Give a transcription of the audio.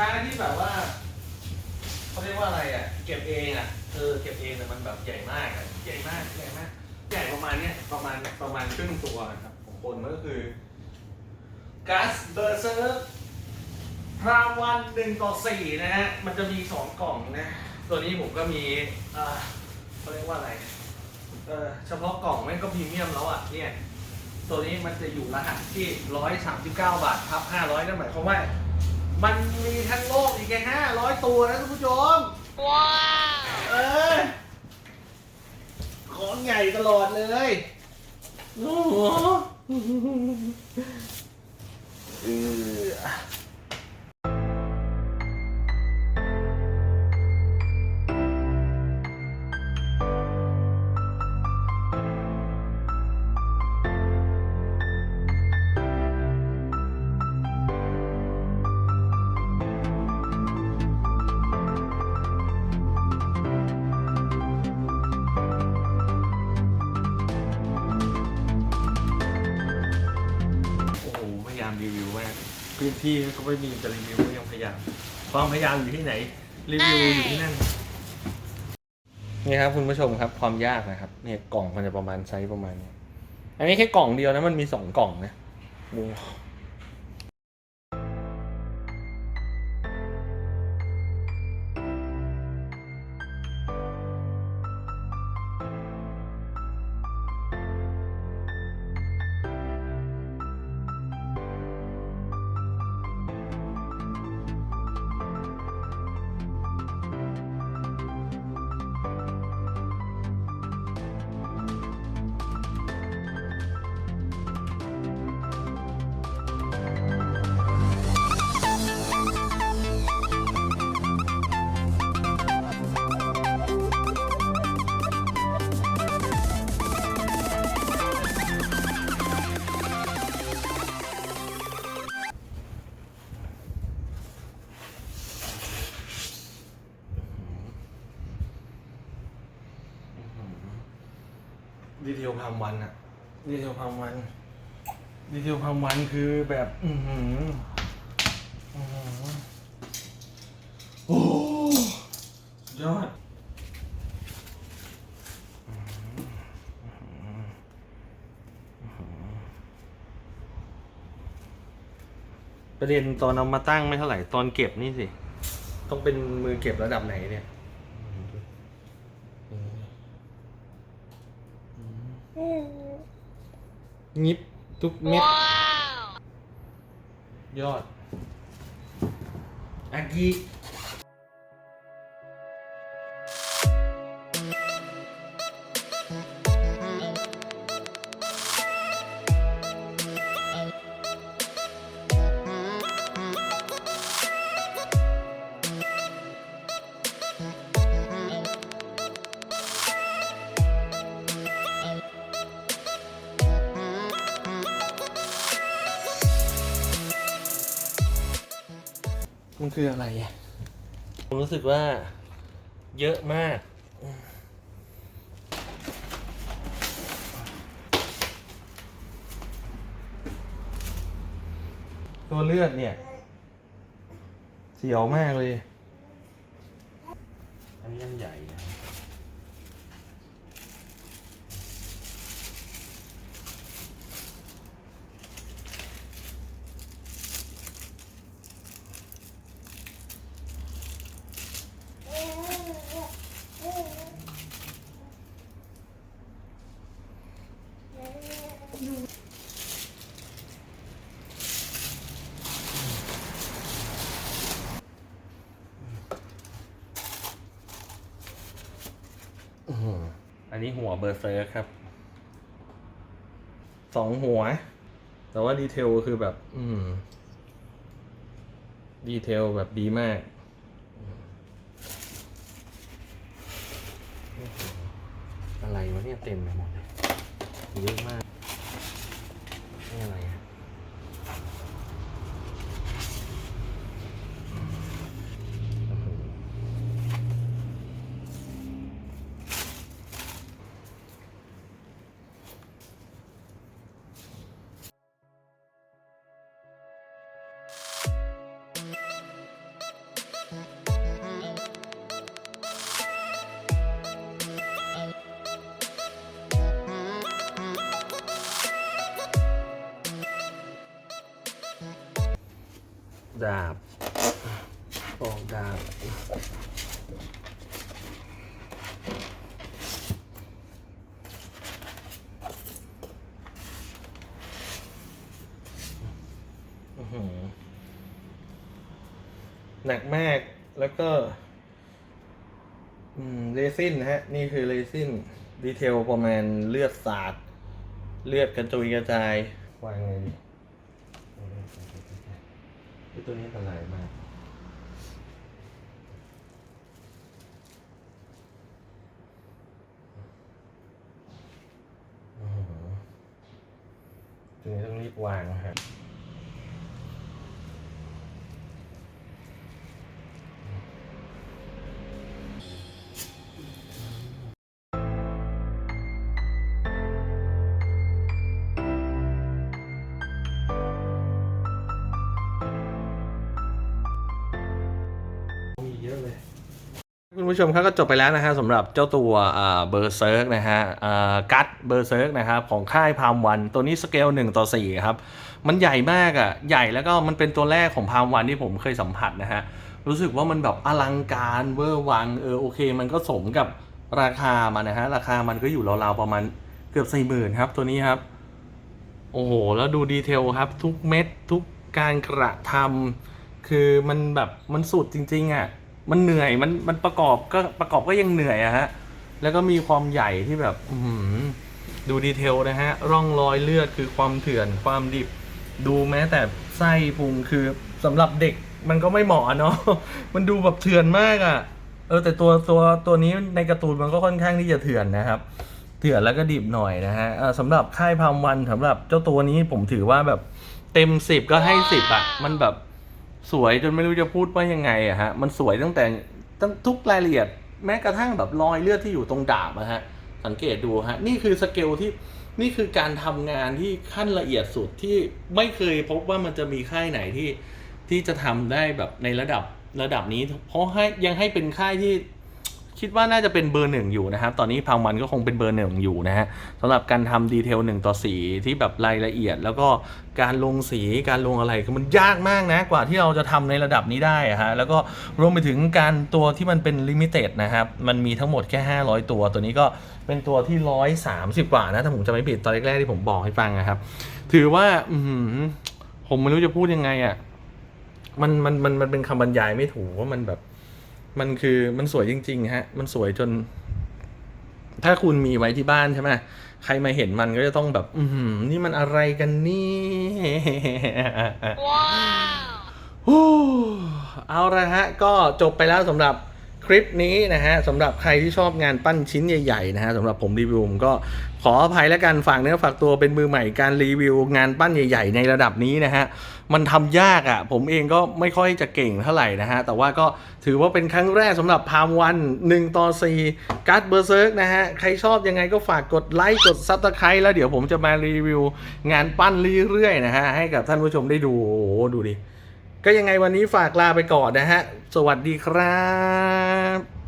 ค้าที่แบบว่าเขาเรียกว่าอะไรอะ เก็บเองอะเออเก็บเองแต่มันแบบใหญ่มากอะใหญ่มากใหญ่มากใหญ่ประมาณเนี้ยประมาณประมาณครึ่งตัวนะครับของคนมันก็คือก๊าซเบอร์เซอร์พราวันหนึ่งต่อสี่นะฮะมันจะมีสองกล่องนะตัวนี้ผมก็มีเอ่อเขาเรียกว่าอะไรเออเฉพาะกล่องแม่งก็พรีเมียมแล้วอะเนี่ยตัวนี้มันจะอยู่รหัสที่ 139 บาททับ500 นั่นหมายความว่า มันมีทั้งโลกอีกแค่500ตัวนะท่านผู้ชม ว้าวเออ ของใหญ่ตลอดเลยโอ้โหเออ พื้นที่ก็ไม่มีจะรีวิวก็ยังพยายาม ความพยายามอยู่ที่ไหน รีวิวอยู่ที่นั่น นี่ครับคุณผู้ชมครับความยากนะครับเนี่ยกล่องมันจะประมาณไซส์ประมาณนี้อันนี้แค่กล่องเดียวนะมันมีสองกล่องนะดู ดีเทลพามวันอะดีเทลพามวัน ดีเทลพามวันคือแบบ อือหืออื้อหือโอ้สุดยอดประเด็นตอนเอามาตั้งไม่เท่าไหร่ตอนเก็บนี่สิ ต้องเป็นมือเก็บระดับไหนเนี่ย งิบทุกเม็ดว้าวยอด อากิ มันคืออะไรอะผมรู้สึกว่าเยอะมาก ตัวเลือดเนี่ย เสียวมากเลย อันนี้ยังใหญ่นะ อันนี้หัวเบอร์เซอร์ครับ สองหัว แต่ว่าดีเทลคือแบบ อืม ดีเทลแบบดีมากอะไรวะเนี่ยเต็มไปหมดเลยเยอะมาก นี่อะไร ดาบปอกดาบอื้อหือหนักมากแล้วก็อืมเรซินนะฮะ นี่คือเรซินดีเทลประมาณเลือดสาด เลือดกระจุยกระจายวางไงดีือตัวนี้อันตรายมากอื้อตัวนี้ต้องรีบวางนะฮะ ยอะเลย คุณผู้ชมครับก็จบไปแล้วนะฮะสำหรับเจ้าตัวเบอร์เซิร์กนะฮะกัตเบอร์เซิร์กนะครับของค่ายพามวันตัวนี้สเกล1ต่อ4ครับมันใหญ่มากอะ่ะใหญ่แล้วก็มันเป็นตัวแรกของพามวันที่ผมเคยสัมผัสนะฮะรู้สึกว่ามันแบบอลังการเวอร์วังเออโอเค มันก็สมกับราคามันนะฮะราคามันก็อยู่ราวๆประมาณเกือบสี่หมื่นครับตัวนี้ครับ โอ้โห แล้วดูดีเทลครับ ทุกเม็ดทุกการกระทำคือมันแบบมันสุดจริง ๆอะ มันเหนื่อยมันมันประกอบก็ประกอบก็ยังเหนื่อยอะฮะแล้วก็มีความใหญ่ที่แบบอือหือดูดีเทลนะฮะ ร่องรอยเลือดคือความเถื่อนความดิบ ดูแม้แต่ไส้พุงคือสำหรับเด็กมันก็ไม่เหมาะเนาะมันดูแบบเถื่อนมากอะ่ะ เออแต่ตัวตัวตัวนี้ในการ์ตูนมันก็ค่อนข้างที่จะเถื่อนนะครับ เถื่อนแล้วก็ดิบหน่อยนะฮะเออสำหรับค่ายพามวันสำหรับเจ้าตัวนี้ผมถือว่าแบบเต็มสิบก็ให้สิบอะ มันแบบ สวยจนไม่รู้จะพูดว่ายังไงอะฮะ มันสวยตั้งแต่ตั้งทุกรายละเอียด แม้กระทั่งแบบรอยเลือดที่อยู่ตรงดาบอะฮะ สังเกตดูฮะ นี่คือสเกลที่ นี่คือการทำงานที่ขั้นละเอียดสุดที่ไม่เคยพบว่ามันจะมีค่ายไหนที่ที่จะทำได้แบบในระดับระดับนี้ เพราะให้ยังให้เป็นค่ายที่ คิดว่าน่าจะเป็นเบอร์หนึ่งอยู่นะครับ ตอนนี้พามวันก็คงเป็นเบอร์หนึ่งอยู่นะฮะสำหรับการทำดีเทลหนึ่งต่อสีที่แบบรายละเอียด แล้วก็การลงสีการลงอะไรคือมันยากมากนะกว่าที่เราจะทำในระดับนี้ได้ฮะแล้วก็รวมไปถึงการตัวที่มันเป็นลิมิเต็ดนะครับ มันมีทั้งหมดแค่ 500 ตัวตัวนี้ก็เป็นตัวที่ 130 กว่านะถ้าผมจะไม่ผิดตอนแรกๆที่ผมบอกให้ฟังนะครับ ถือว่าอืผมไม่รู้จะพูดยังไงอะ่ะมันมันมันมันเป็นคำบรรยายไม่ถูกว่ามันแบบ มันคือมันสวยจริง ๆ ฮะ มันสวยจน ถ้าคุณมีไว้ที่บ้านใช่ไหมใครมาเห็นมันก็จะต้องแบบ อือหือนี่มันอะไรกันนี่โอ้เอาละฮะ ก็จบไปแล้วสำหรับ คลิปนี้นะฮะสำหรับใครที่ชอบงานปั้นชิ้นใหญ่ๆนะฮะสำหรับผมรีวิวผมก็ขออภัยแล้วกันฝากเนื้อฝากตัวเป็นมือใหม่การรีวิว งานปั้นใหญ่ ๆ ในระดับนี้นะฮะมันทำยากอะ่ะ ผมเองก็ไม่ค่อยจะเก่งเท่าไหร่นะฮะแต่ว่าก็ถือว่าเป็นครั้งแรกสำหรับพามวัน1ต่อ4การ์ดเบอร์เซิร์กนะฮะใครชอบยังไงก็ฝากกดไลค์กดซับสไครต์แล้วเดี๋ยวผมจะมารีวิว งานปั้นเรื่อยๆนะฮะให้กับท่านผู้ชมได้ดูโอ้โหดูดิ ก็ยังไงวันนี้ฝากลาไปก่อนนะฮะ สวัสดีครับ